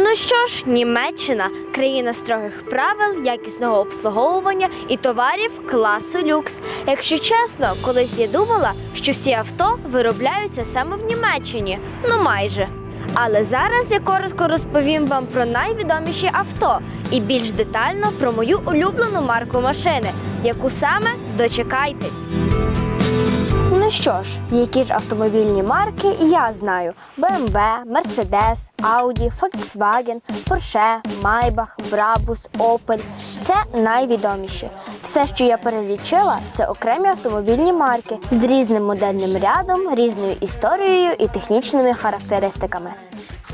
Ну що ж, Німеччина країна строгих правил, якісного обслуговування і товарів класу люкс. Якщо чесно, колись я думала, що всі авто виробляються саме в Німеччині. Ну майже. Але зараз я коротко розповім вам про найвідоміші авто і більш детально про мою улюблену марку машини, яку саме дочекайтесь. Ну що ж, які ж автомобільні марки я знаю: BMW, Mercedes, Audi, Volkswagen, Porsche, Maybach, Brabus, Opel. Це найвідоміші. Все, що я перелічила, це окремі автомобільні марки з різним модельним рядом, різною історією і технічними характеристиками.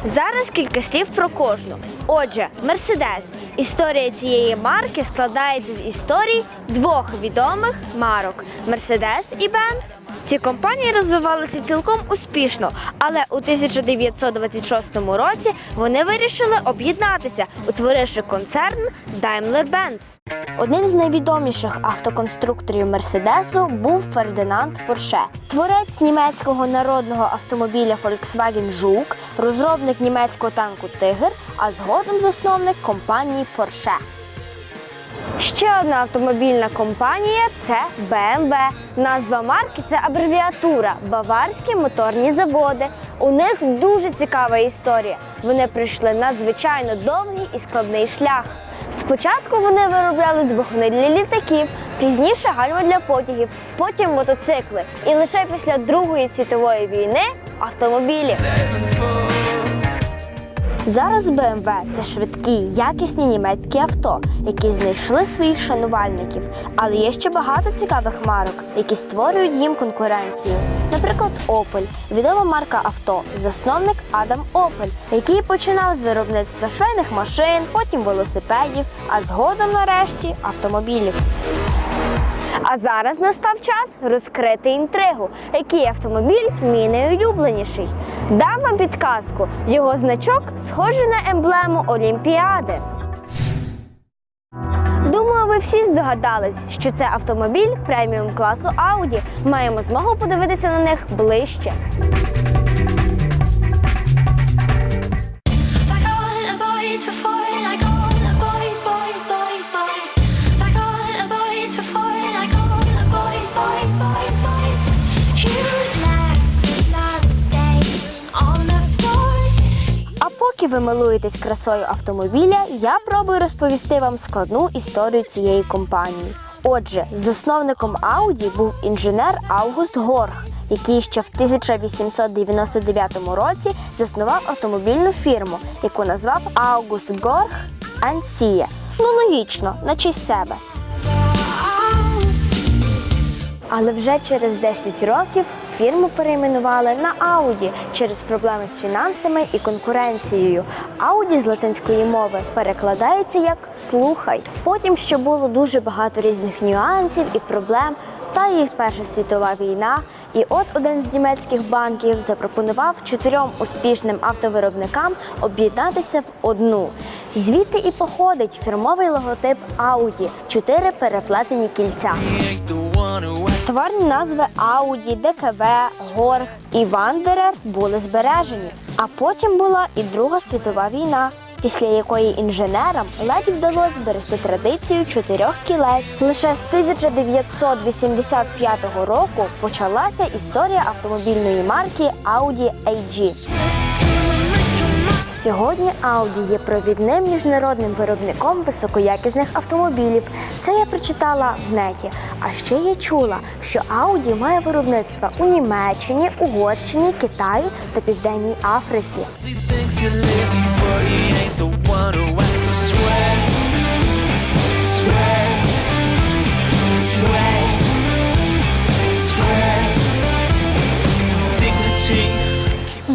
Зараз кілька слів про кожну. Отже, Mercedes. Історія цієї марки складається з історій двох відомих марок Mercedes і Benz. Ці компанії розвивалися цілком успішно, але у 1926 році вони вирішили об'єднатися, утворивши концерн Daimler-Benz. Одним з найвідоміших автоконструкторів Мерседесу був Фердинанд Порше, творець німецького народного автомобіля Volkswagen Жук, розробник німецького танку Тигр, а згодом засновник компанії Порше. Ще одна автомобільна компанія це BMW. Назва марки це абревіатура Баварські моторні заводи. У них дуже цікава історія. Вони пройшли надзвичайно довгий і складний шлях. Спочатку вони виробляли двигуни для літаків, пізніше гальма для потягів, потім мотоцикли. І лише після Другої світової війни автомобілі. Зараз BMW – це швидкі, якісні німецькі авто, які знайшли своїх шанувальників. Але є ще багато цікавих марок, які створюють їм конкуренцію. Наприклад, Opel – відома марка авто, засновник Адам Опель, який починав з виробництва швейних машин, потім велосипедів, а згодом нарешті автомобілів. А зараз настав час розкрити інтригу, який автомобіль мій найулюбленіший. Дам вам підказку. Його значок схожий на емблему Олімпіади. Думаю, ви всі здогадались, що це автомобіль преміум класу Audi. Маємо змогу подивитися на них ближче. Поки ви милуєтесь красою автомобіля, я пробую розповісти вам складну історію цієї компанії. Отже, засновником Audi був інженер Аугуст Горг, який ще в 1899 році заснував автомобільну фірму, яку назвав August Горг Sia. Ну логічно, на честь себе. Але вже через 10 років фірму перейменували на Audi через проблеми з фінансами і конкуренцією. Audi з латинської мови перекладається як слухай. Потім ще було дуже багато різних нюансів і проблем. Та і Перша світова війна. І от один з німецьких банків запропонував чотирьом успішним автовиробникам об'єднатися в одну. Звідти і походить фірмовий логотип Audi – чотири переплетені кільця. Товарні назви Audi, ДКВ, Горг і Вандерер були збережені. А потім була і Друга світова війна, після якої інженерам ледь вдалося зберегти традицію чотирьох кілець. Лише з 1985 року почалася історія автомобільної марки Audi AG. Сьогодні Audi є провідним міжнародним виробником високоякісних автомобілів. Це я прочитала в неті. А ще я чула, що Audi має виробництва у Німеччині, Угорщині, Китаї та Південній Африці.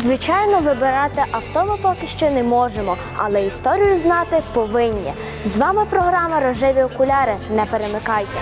Звичайно, вибирати авто ми поки що не можемо, але історію знати повинні. З вами програма Рожеві окуляри. Не перемикайте.